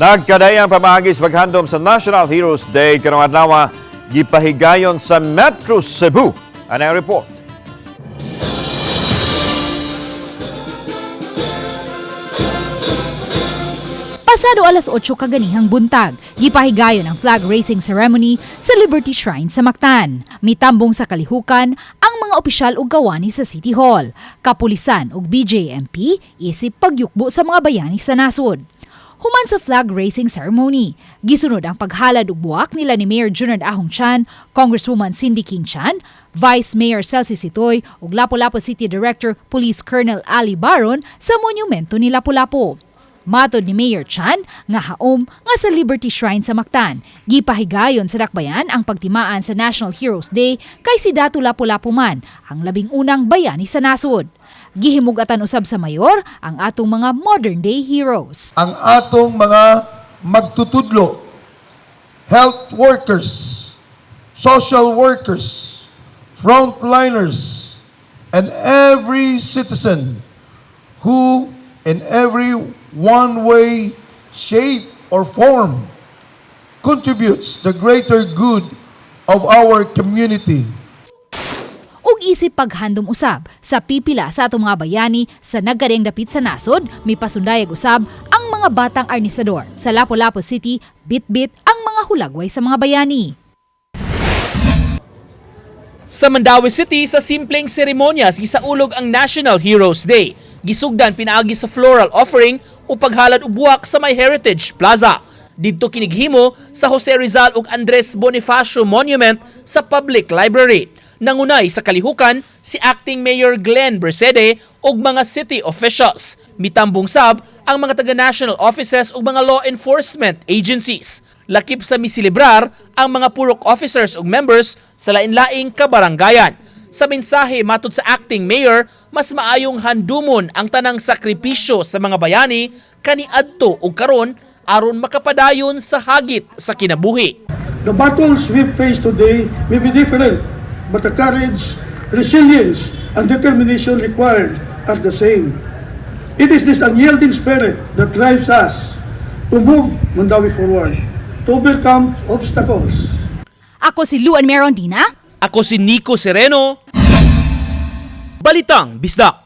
Nagkadayang pamagis maghandom sa National Heroes Day karong adlaw gipahigayon sa Metro Cebu. Ano ang report? Pasado alas 8 kaganihang buntag, gipahigayon ang flag raising ceremony sa Liberty Shrine sa Mactan. Mitambong sa kalihukan ang mga opisyal ug gawani sa City Hall, kapulisan ug BJMP isip pagyukbo sa mga bayani sa nasod. Human sa flag raising ceremony, gisunod ang paghalad ug buwak nila ni Mayor Junard Ahong Chan, Congresswoman Cindy King Chan, Vice Mayor Celsi Sitoy ug Lapu-Lapu City Director Police Colonel Ali Baron sa monumento ni Lapu-Lapu. Matod ni Mayor Chan nga haom nga sa Liberty Shrine sa Mactan. Gipahigayon sa dakbayan ang pagtimaan sa National Heroes Day kay si Datu Lapu-Lapu man, ang labing unang bayani sa nasod. Gihimugatan usab sa mayor ang atong mga modern day heroes. ang atong mga magtutudlo, health workers, social workers, frontliners, and every citizen who in every one way, shape, or form contributes the greater good of our community. Isip paghandom usab sa pipila sa atong mga bayani sa nagkareng dapit sa nasod, may pasundayag usab ang mga batang arnisador sa Lapu-Lapu City, bit-bit ang mga hulagway sa mga bayani. Sa Mandawi City, sa simpleng seremonyas, gisaulog ang National Heroes Day. Gisugdan pinaagi sa floral offering o paghalad og buwak sa May Heritage Plaza. Didto kinighimo sa Jose Rizal ug Andres Bonifacio Monument sa Public Library. Nangunay sa kalihukan si Acting Mayor Glenn Bersede ug mga city officials. Mitambong sab ang mga taga-national offices ug mga law enforcement agencies. Lakip sa misilibrar ang mga purok officers ug members sa lain-laing kabaranggayan. Sa mensahe matud sa acting mayor, mas maayong handumon ang tanang sakripisyo sa mga bayani kaniadto ug karon aron makapadayon sa hagit sa kinabuhi. The battles we face today may be different, but the courage, resilience, and determination required are the same. It is this unyielding spirit that drives us to move Mandawi forward, to overcome obstacles, Ako si Luan Merondina, Ako si Nico Sereno. Balitang Bisdak.